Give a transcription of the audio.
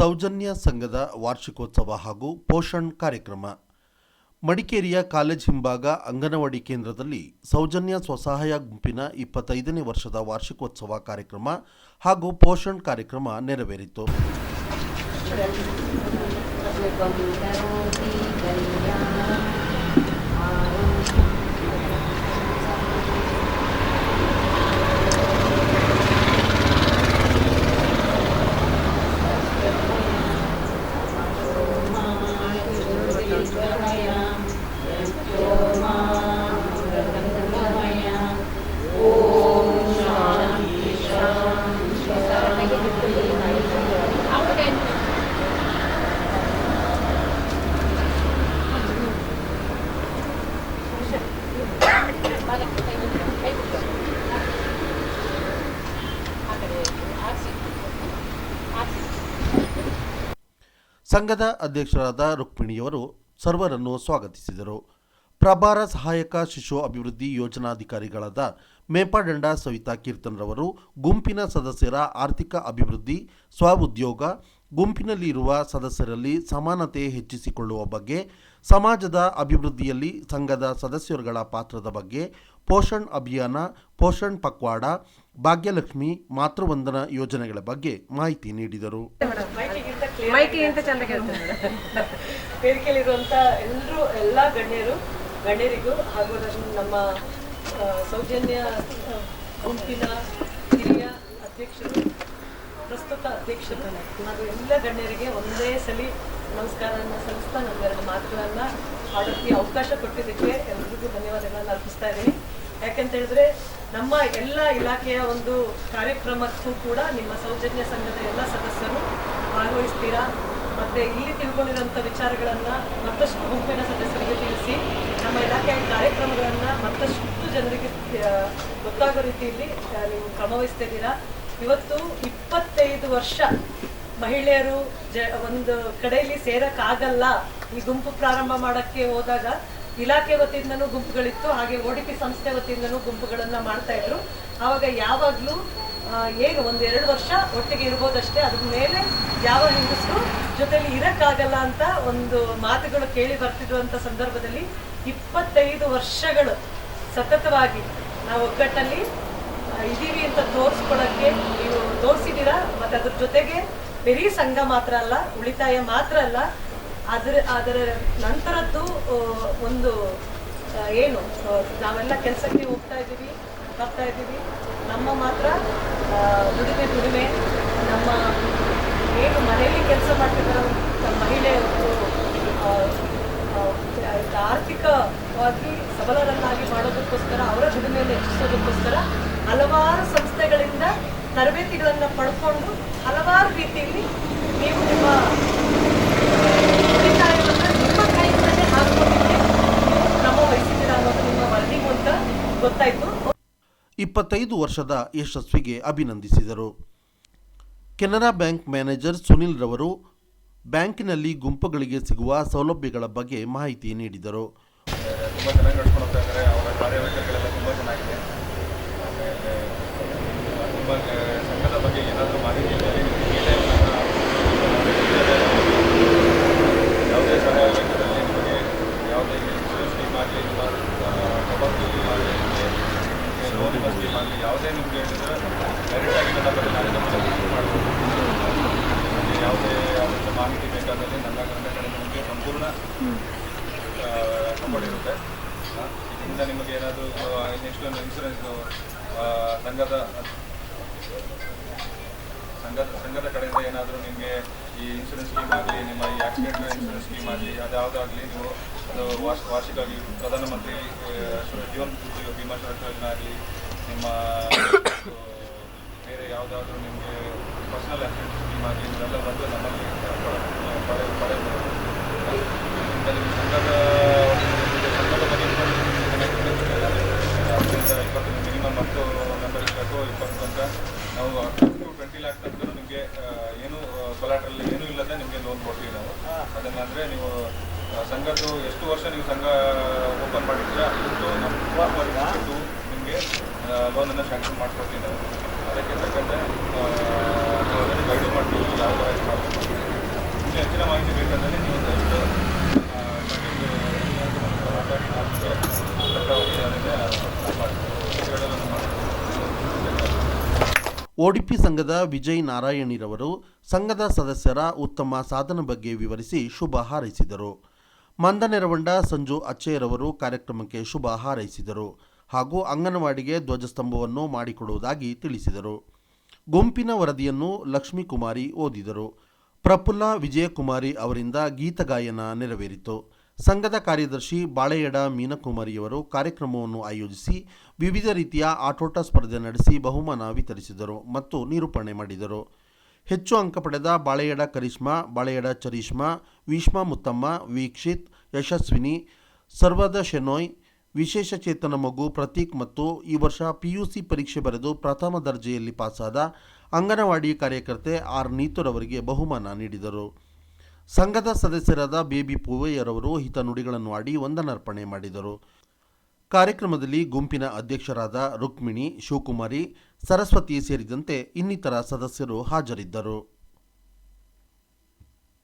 ಸೌಜನ್ಯ ಸಂಘದ ವಾರ್ಷಿಕೋತ್ಸವ ಹಾಗೂ ಪೋಷಣ್ ಕಾರ್ಯಕ್ರಮ. ಮಡಿಕೇರಿಯ ಕಾಲೇಜ್ ಹಿಂಭಾಗ ಅಂಗನವಾಡಿ ಕೇಂದ್ರದಲ್ಲಿ ಸೌಜನ್ಯ ಸ್ವಸಹಾಯ ಗುಂಪಿನ ಇಪ್ಪತ್ತೈದನೇ ವರ್ಷದ ವಾರ್ಷಿಕೋತ್ಸವ ಕಾರ್ಯಕ್ರಮ ಹಾಗೂ ಪೋಷಣ್ ಕಾರ್ಯಕ್ರಮ ನೆರವೇರಿತು. ಸಂಘದ ಅಧ್ಯಕ್ಷರಾದ ರುಕ್ಮಿಣಿಯವರು ಸರ್ವರನ್ನು ಸ್ವಾಗತಿಸಿದರು. ಪ್ರಭಾರ ಸಹಾಯಕ ಶಿಶು ಅಭಿವೃದ್ಧಿ ಯೋಜನಾಧಿಕಾರಿಗಳಾದ ಮೇಪಾದಂಡ ಸವಿತಾ ಕೀರ್ತನ್ರವರು, ಗುಂಪಿನ ಸದಸ್ಯರ ಆರ್ಥಿಕ ಅಭಿವೃದ್ಧಿ, ಸ್ವಉದ್ಯೋಗ ಗುಂಪಿನಲ್ಲಿ ಇರುವ ಸದಸ್ಯರಲ್ಲಿ ಸಮಾನತೆ ಹೆಚ್ಚಿಸಿಕೊಳ್ಳುವ ಬಗ್ಗೆ, ಸಮಾಜದ ಅಭಿವೃದ್ಧಿಯಲ್ಲಿ ಸಂಘದ ಸದಸ್ಯರುಗಳ ಪಾತ್ರದ ಬಗ್ಗೆ ಪೋಷಣ್ ಅಭಿಯಾನ, ಪೋಷಣ್ ಪಕ್ವಾಡ, ಭಾಗ್ಯಲಕ್ಷ್ಮಿ ಮಾತೃವಂದನ ಯೋಜನೆಗಳ ಬಗ್ಗೆ ಮಾಹಿತಿ ನೀಡಿದರು. ಎಲ್ಲರೂ, ಎಲ್ಲ ಗಣ್ಯರು, ಗಣ್ಯರಿಗೂ ಹಾಗೂ ನಮ್ಮ ಸೌಜನ್ಯ ಗುಂಪಿನ ಹಿರಿಯ ಅಧ್ಯಕ್ಷರು, ಪ್ರಸ್ತುತ ಅಧ್ಯಕ್ಷರು, ಹಾಗೂ ಎಲ್ಲ ಗಣ್ಯರಿಗೆ ಒಂದೇ ಸಲಿ ನಮಸ್ಕಾರವನ್ನು ಸಲ್ಲಿಸ್ತಾ ನಮ್ಮೆರಡು ಮಾತುಗಳನ್ನು ಆಡೋಕ್ಕೆ ಅವಕಾಶ ಕೊಟ್ಟಿದ್ದಕ್ಕೆ ಎಲ್ರಿಗೂ ಧನ್ಯವಾದಗಳನ್ನು ಅರ್ಪಿಸ್ತಾ ಇದ್ದೀನಿ. ಯಾಕಂತ ಹೇಳಿದ್ರೆ ನಮ್ಮ ಎಲ್ಲ ಇಲಾಖೆಯ ಒಂದು ಕಾರ್ಯಕ್ರಮಕ್ಕೂ ಕೂಡ ನಿಮ್ಮ ಸೌಜನ್ಯ ಸಂಘದ ಎಲ್ಲ ಸದಸ್ಯರು ಭಾಗವಹಿಸ್ತೀರಾ? ಮತ್ತೆ ಇಲ್ಲಿ ತಿಳ್ಕೊಂಡಿರುವಂತಹ ವಿಚಾರಗಳನ್ನ ಮತ್ತಷ್ಟು ಗುಂಪಿನ ಸದಸ್ಯರಿಗೆ ತಿಳಿಸಿ, ನಮ್ಮ ಇಲಾಖೆಯ ಕಾರ್ಯಕ್ರಮಗಳನ್ನ ಮತ್ತಷ್ಟು ಜನರಿಗೆ ಗೊತ್ತಾಗೋ ರೀತಿಯಲ್ಲಿ ನೀವು ಕ್ರಮವಹಿಸ್ತಿದ್ದೀರಾ ಇವತ್ತು ಇಪ್ಪತ್ತೈದು ವರ್ಷ ಮಹಿಳೆಯರು ಒಂದು ಕಡೆಯಲ್ಲಿ ಸೇರಕ್ಕಾಗಲ್ಲ. ಈ ಗುಂಪು ಪ್ರಾರಂಭ ಮಾಡಕ್ಕೆ ಹೋದಾಗ ಇಲಾಖೆ ವತಿಯಿಂದನೂ ಗುಂಪುಗಳಿತ್ತು, ಹಾಗೆ ಓಡಿಪಿ ಸಂಸ್ಥೆ ವತಿಯಿಂದನೂ ಗುಂಪುಗಳನ್ನ ಮಾಡ್ತಾ ಇದ್ರು. ಆವಾಗ ಯಾವಾಗಲೂ ಏನು ಒಂದು ಎರಡು ವರ್ಷ ಒಟ್ಟಿಗೆ ಇರ್ಬೋದಷ್ಟೇ, ಅದ್ರ ಮೇಲೆ ಯಾವ ಹೆಂಗಸರು ಜೊತೆಲಿ ಇರಕ್ಕಾಗಲ್ಲ ಅಂತ ಒಂದು ಮಾತುಗಳು ಕೇಳಿ ಬರ್ತಿರುವಂತ ಸಂದರ್ಭದಲ್ಲಿ ಇಪ್ಪತ್ತೈದು ವರ್ಷಗಳು ಸತತವಾಗಿ ನಾವು ಒಗ್ಗಟ್ಟಲ್ಲಿ ಇದ್ದೀವಿ ಅಂತ ತೋರಿಸ್ಕೊಳಕ್ಕೆ ನೀವು ತೋರಿಸಿದ್ದೀರಾ? ಮತ್ತು ಅದ್ರ ಜೊತೆಗೆ, ಬರೀ ಸಂಘ ಮಾತ್ರ ಅಲ್ಲ, ಉಳಿತಾಯ ಮಾತ್ರ ಅಲ್ಲ ಅದರ ಅದರ ನಂತರದ್ದು ಒಂದು ಏನು ನಾವೆಲ್ಲ ಕೆಲಸಕ್ಕೆ ಹೋಗ್ತಾ ಇದ್ದೀವಿ, ಬರ್ತಾ ಇದ್ದೀವಿ. ನಮ್ಮ ಮಾತ್ರ ದುಡಿಮೆ ದುಡಿಮೆ. ನಮ್ಮ ಏನು ಮನೆಯಲ್ಲಿ ಕೆಲಸ ಮಹಿಳೆ ಮಹಿಳೆಯರು ಆರ್ಥಿಕವಾಗಿ ಸಬಲರನ್ನಾಗಿ ಮಾಡೋದಕ್ಕೋಸ್ಕರ, ಅವರ ದುಡಿಮೆಯನ್ನು ಹೆಚ್ಚಿಸೋದಕ್ಕೋಸ್ಕರ ಹಲವಾರು ಸಂಸ್ಥೆಗಳಿಂದ ತರಬೇತಿಗಳನ್ನು ಪಡ್ಕೊಂಡು ಹಲವಾರು ರೀತಿಯಲ್ಲಿ ನೀವು ನಿಮ್ಮ ಇಪ್ಪತ್ತೈದು ವರ್ಷದ ಯಶಸ್ವಿಗೆ ಅಭಿನಂದಿಸಿದರು. ಕೆನರಾ ಬ್ಯಾಂಕ್ ಮ್ಯಾನೇಜರ್ ಸುನಿಲ್ ರವರು ಬ್ಯಾಂಕಿನಲ್ಲಿ ಗುಂಪುಗಳಿಗೆ ಸಿಗುವ ಸೌಲಭ್ಯಗಳ ಬಗ್ಗೆ ಮಾಹಿತಿ ನೀಡಿದರು. ಬಗ್ಗೆ ಏನಾದರೂ ಮಾಹಿತಿ ಇದ್ದರೆ ನಿಮಗೆ ಯಾವುದೇ ಸಹಾಯ ಬೇಕಾದಲ್ಲಿ ನಿಮಗೆ ಯಾವುದೇ ಇನ್ಶೂರೆನ್ಸ್ ಸ್ಕೀಮ್ ಆಗಲಿ ನಿಮ್ಮ ಮೊಬೈಲ್ ಸ್ಕೀಮ್ ಆಗಲಿ ನಿಮಗೆ ಲೋನಿನ ಸ್ಕೀಮ್ ಆಗಲಿ ಯಾವುದೇ ನಿಮಗೆ ಡೈರೆಕ್ಟಾಗಿ ನನ್ನ ಬಗ್ಗೆ ನಾನೇ ಮಾಡ್ಬೋದು ಯಾವುದೇ ಆದಂಥ ಮಾಹಿತಿ ಬೇಕಾದಲ್ಲಿ ನನ್ನ ಕಡೆ ನಿಮಗೆ ಸಂಪೂರ್ಣ ಸಪೋರ್ಟ್ ಇರುತ್ತೆ ಇದರಿಂದ ನಿಮಗೆ ಏನಾದರೂ ನೆಕ್ಸ್ಟ್ ಒಂದು ಇನ್ಸೂರೆನ್ಸ್ ಸಂಘದ ಸಂಘದ ಸಂಘದ ಕಡೆಯಿಂದ ಏನಾದರೂ ನಿಮಗೆ ಈ ಇನ್ಶೂರೆನ್ಸ್ ಸ್ಕೀಮ್ ಆಗಲಿ ನಿಮ್ಮ ಈ ಆಕ್ಸಿಡೆಂಟ್ ಇನ್ಶೂರೆನ್ಸ್ ಸ್ಕೀಮ್ ಆಗಲಿ ಅದು ಯಾವುದಾಗಲಿ ನೀವು ಅದು ವಾರ್ಷ ವಾರ್ಷಿಕವಾಗಿ ಪ್ರಧಾನಮಂತ್ರಿ ಜೀವನ್ ಬಿಮಾ ಸುರಕ್ಷಾ ಯೋಜನೆ ಆಗಲಿ ನಿಮ್ಮ ಬೇರೆ ಯಾವುದಾದ್ರೂ ನಿಮಗೆ ಪರ್ಸನಲ್ ಆಕ್ಸಿಡೆಂಟ್ ಸ್ಕೀಮ್ ಆಗಲಿ ಇವೆಲ್ಲ ಬಂದು ನಮ್ಮಲ್ಲಿ ಪಡೆ- ಪಡೆಯಬಹುದು ನಿಮ್ಮ ಸಂಘದ ಸಂಘದ ಬಗ್ಗೆ ಇಪ್ಪತ್ತು ಮಿನಿಮಮ್ ಹತ್ತು ಮೆಂಬರ್ ಇರಬೇಕು ಇಪ್ಪತ್ತು ತನಕ ನಾವು ಟು ಟ್ವೆಂಟಿ ಲ್ಯಾಕ್ ತನಕ ನಿಮಗೆ ಏನು ಕೊಲಾಟ್ರಲ್ಲಿ ಏನೂ ಇಲ್ಲದೆ ನಿಮಗೆ ಲೋನ್ ಕೊಡ್ತೀವಿ ನಾವು. ಅದನ್ನು ಅಂದರೆ ನೀವು ಸಂಘದ್ದು ಎಷ್ಟು ವರ್ಷ ನೀವು ಸಂಘ ಓಪನ್ ಮಾಡಿದ್ದೀರಾ? ಅಷ್ಟು ನಮ್ಮ ಲೋನನ್ನು ಸ್ಯಾಂಕ್ಷನ್ ಮಾಡಿಕೊಟ್ಟಿದ್ದಾರೆ ಅದಕ್ಕೆ ತಕ್ಕಂತೆ ಗೈಡ್ ಮಾಡ್ತೀವಿ ಯಾವ ಥರ ಇದು ಮಾಡಬೇಕು ಇನ್ನು ಹೆಚ್ಚಿನ ಮಾಹಿತಿ ಬೇಕಂದರೆ ನೀವು ದಯವಿಟ್ಟು ಒಡಿಪಿ ಸಂಘದ ವಿಜಯ್ ನಾರಾಯಣಿರವರು ಸಂಘದ ಸದಸ್ಯರ ಉತ್ತಮ ಸಾಧನ ಬಗ್ಗೆ ವಿವರಿಸಿ ಶುಭ ಹಾರೈಸಿದರು. ಮಂದನೆರವಂಡ ಸಂಜು ಅಚ್ಚಯ್ಯರವರು ಕಾರ್ಯಕ್ರಮಕ್ಕೆ ಶುಭ ಹಾರೈಸಿದರು. ಹಾಗೂ ಅಂಗನವಾಡಿಗೆ ಧ್ವಜಸ್ತಂಭವನ್ನು ಮಾಡಿಕೊಡುವುದಾಗಿ ತಿಳಿಸಿದರು. ಗುಂಪಿನ ವರದಿಯನ್ನು ಲಕ್ಷ್ಮೀಕುಮಾರಿ ಓದಿದರು. ಪ್ರಫುಲ್ಲ ವಿಜಯಕುಮಾರಿ ಅವರಿಂದ ಗೀತಗಾಯನ ನೆರವೇರಿತು. ಸಂಘದ ಕಾರ್ಯದರ್ಶಿ ಬಾಳೆಯಡ ಮೀನಕುಮಾರಿಯವರು ಕಾರ್ಯಕ್ರಮವನ್ನು ಆಯೋಜಿಸಿ ವಿವಿಧ ರೀತಿಯ ಆಟೋಟ ಸ್ಪರ್ಧೆ ನಡೆಸಿ ಬಹುಮಾನ ವಿತರಿಸಿದರು ಮತ್ತು ನಿರೂಪಣೆ ಮಾಡಿದರು. ಹೆಚ್ಚು ಅಂಕ ಪಡೆದ ಬಾಳೆಯಡ ಕರಿಷ್ಮಾ, ಬಾಳೆಯಡ ಚರಿಷ್ಮಾ, ವೀಷ್ಮಾ ಮುತ್ತಮ್ಮ, ವೀಕ್ಷಿತ್, ಯಶಸ್ವಿನಿ, ಸರ್ವದ ಶೆನೋಯ್ ವಿಶೇಷ ಚೇತನ ಮಗು ಪ್ರತೀಕ್ ಮತ್ತು ಈ ವರ್ಷ ಪಿಯುಸಿ ಪರೀಕ್ಷೆ ಬರೆದು ಪ್ರಥಮ ದರ್ಜೆಯಲ್ಲಿ ಪಾಸಾದ ಅಂಗನವಾಡಿ ಕಾರ್ಯಕರ್ತೆ ಆರ್ ನೀತುರವರಿಗೆ ಬಹುಮಾನ ನೀಡಿದರು. ಸಂಘದ ಸದಸ್ಯರಾದ ಬೇಬಿ ಪೂವಯ್ಯರವರು ಹಿತನುಡಿಗಳನ್ನು ಆಡಿ ವಂದನಾರ್ಪಣೆ ಮಾಡಿದರು. ಕಾರ್ಯಕ್ರಮದಲ್ಲಿ ಗುಂಪಿನ ಅಧ್ಯಕ್ಷರಾದ ರುಕ್ಮಿಣಿ, ಶಿವಕುಮಾರಿ, ಸರಸ್ವತಿ ಸೇರಿದಂತೆ ಇನ್ನಿತರ ಸದಸ್ಯರು ಹಾಜರಿದ್ದರು.